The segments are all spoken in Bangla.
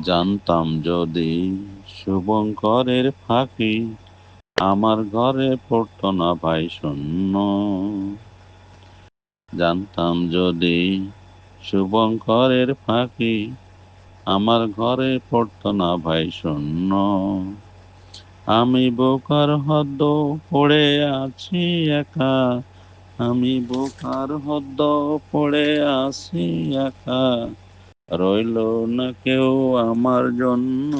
জানতাম যদি শুভঙ্করের ফাঁকি আমার ঘরে পড়তো না ভাই শূন্য। জানতাম যদি শুভঙ্করের ফাঁকি আমার ঘরে পড়তো না ভাই শূন্য। আমি বোকার হদ্দ পড়ে আছি একা। আমি বোকার হদ্দ পড়ে আছি একা। রইল না কেউ আমার জন্য।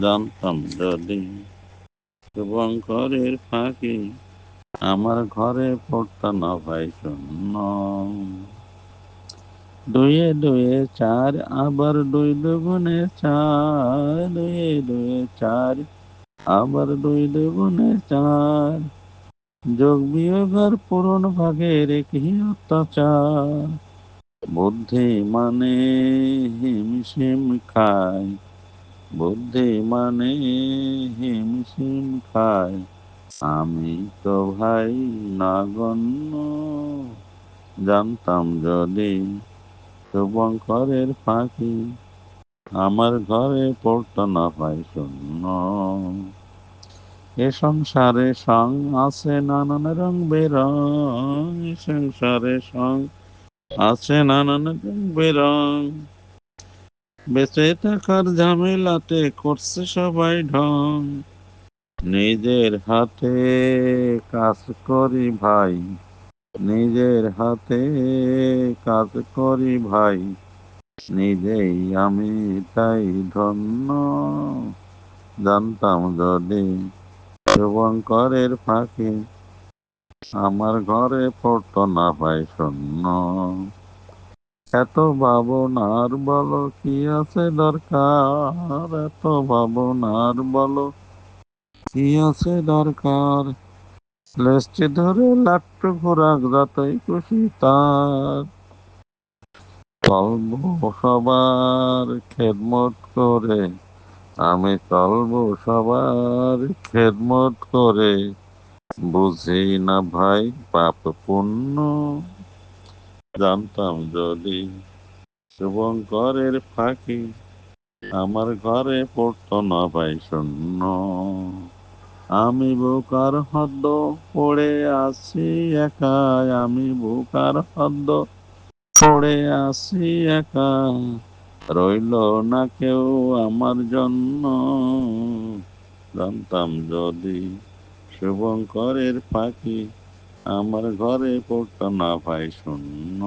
জানতাম যদি শুভঙ্করের ফাঁকি আমার ঘরে পড়তো না ভাই শূন্য। দুয়ে দুয়ে চার, আবার দুই দুগুণে চার। দুয়ে দুয়ে চার, আবার দুই দুগুণে চার। যোগ বিয়োগের পূরণ ভাগের একই অত্যাচার। বুদ্ধি মানে হিমশিম খায়, বুদ্ধি মানে হিমশিম খায়। আমি তো ভাই নগণ্য, জানতাম যদি শুভঙ্করের ফাঁকি আমার ঘরে পড়তো না ভাই শূন্য। এ সংসারে সং আছে নানান রং বেরং, সংসারে সং আছে নানান বেরং। বেঁচে থাকার ঝামেলাতে করছে সবাই ঢং। নিজের হাতে কাজ করি ভাই, নিজের হাতে কাজ করি ভাই, নিজেই আমি তাই ধন্য। জানতাম যদি শুভঙ্করের ফাঁকি আমার ঘরে পড়তো না ভাই শূন্য এত ভাবনার বলো, কি আছে দরকার? এত ভাবনার বলো, কি আছে দরকার? লেসটি ধরে লাট্টু ঘোরাক, যতই খুশি তার। চলবো সবার খেদমত করে, আমি চলবো সবার খেদমত করে। বুঝি না ভাই পাপ পুণ্য জানতাম যদি শুভঙ্করের ফাঁকি আমার ঘরে পড়তো না ভাই শূন্য। আমি বোকার হদ্দ পড়ে আছি একা, আমি বোকার হদ্দ পড়ে আছি একা। রইল না কেউ আমার জন্য। জানতাম যদি শুভঙ্করের পাখি আমার ঘরে পড়তো না ভাই শূন্য।